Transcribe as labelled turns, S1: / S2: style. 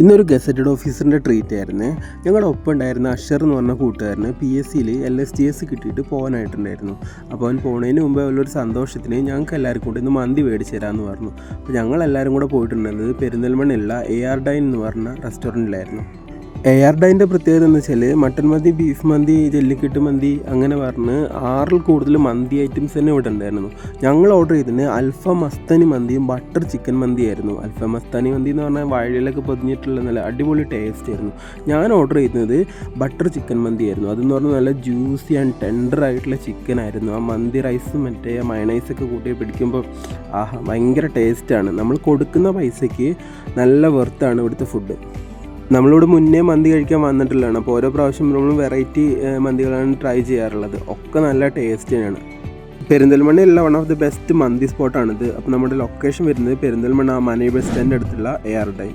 S1: ഇന്നൊരു gazetted ഓഫീസറിന്റെ treat ആയിരുന്നു. ഞങ്ങളുടെ ഒപ്പം ഉണ്ടായിരുന്ന അഷർ എന്ന് പറഞ്ഞ കൂട്ടുകാരന് പി എസ് സിയിൽ എൽ എസ് ടി എസ് കിട്ടിയിട്ട് പോകാനായിട്ടുണ്ടായിരുന്നു. അപ്പോൾ അവൻ പോണതിന് മുമ്പ് ഉള്ളൊരു സന്തോഷത്തിന് ഞങ്ങൾക്ക് എല്ലാവർക്കും കൂടെ ഇന്ന് മന്തി മേടിച്ച് തരാമെന്ന് പറഞ്ഞു. അപ്പോൾ ഞങ്ങൾ എല്ലാവരും കൂടെ പോയിട്ടുണ്ടായിരുന്നത് പെരിന്തൽമണ്ണയുള്ള എ ആർ ഡൈൻ എന്ന് പറഞ്ഞ റെസ്റ്റോറന്റിലായിരുന്നു എ ആർ ഡൈന്റെ പ്രത്യേകത എന്ന് വെച്ചാൽ മട്ടൻ മന്തി ബീഫ് മന്തി ജല്ലിക്കെട്ട് മന്തി അങ്ങനെ പറഞ്ഞ് ആറിൽ കൂടുതൽ മന്തി ഐറ്റംസ് തന്നെ ഇവിടെ ഉണ്ടായിരുന്നു. ഞങ്ങൾ ഓർഡർ ചെയ്തിന് അൽഫ മസ്തനി മന്തിയും ബട്ടർ ചിക്കൻ മന്തി ആയിരുന്നു അൽഫ മസ്താനി മന്തി എന്ന് പറഞ്ഞാൽ വാഴയിലൊക്കെ പൊതിഞ്ഞിട്ടുള്ള നല്ല അടിപൊളി ടേസ്റ്റ് ആയിരുന്നു. ഞാൻ ഓർഡർ ചെയ്തത് ബട്ടർ ചിക്കൻ മന്തി ആയിരുന്നു അതെന്ന് പറഞ്ഞാൽ നല്ല ജ്യൂസി ആൻഡ് ടെൻഡർ ആയിട്ടുള്ള ചിക്കൻ ആയിരുന്നു. ആ മന്തി റൈസും മറ്റേ മയണൈസൊക്കെ കൂട്ടി പിടിക്കുമ്പോൾ ആഹാ ഭയങ്കര ടേസ്റ്റാണ് നമ്മൾ കൊടുക്കുന്ന പൈസയ്ക്ക് നല്ല വെർത്താണ് ഇവിടുത്തെ ഫുഡ് നമ്മളിവിടെ മുന്നേ മന്തി കഴിക്കാൻ വന്നിട്ടുള്ളതാണ് അപ്പോൾ ഓരോ പ്രാവശ്യം നമ്മൾ വെറൈറ്റി മന്തികളാണ് ട്രൈ ചെയ്യാറുള്ളത്. ഒക്കെ നല്ല ടേസ്റ്റ് തന്നെയാണ്. പെരിന്തൽമണ്ണയുള്ള വൺ ഓഫ് ദി ബെസ്റ്റ് മന്തി സ്പോട്ടാണിത് അപ്പോൾ നമ്മുടെ ലൊക്കേഷൻ വരുന്നത് പെരിന്തൽമണ്ണ മനൈ ബസ് സ്റ്റാൻഡ് അടുത്തുള്ള എയർ ടൈം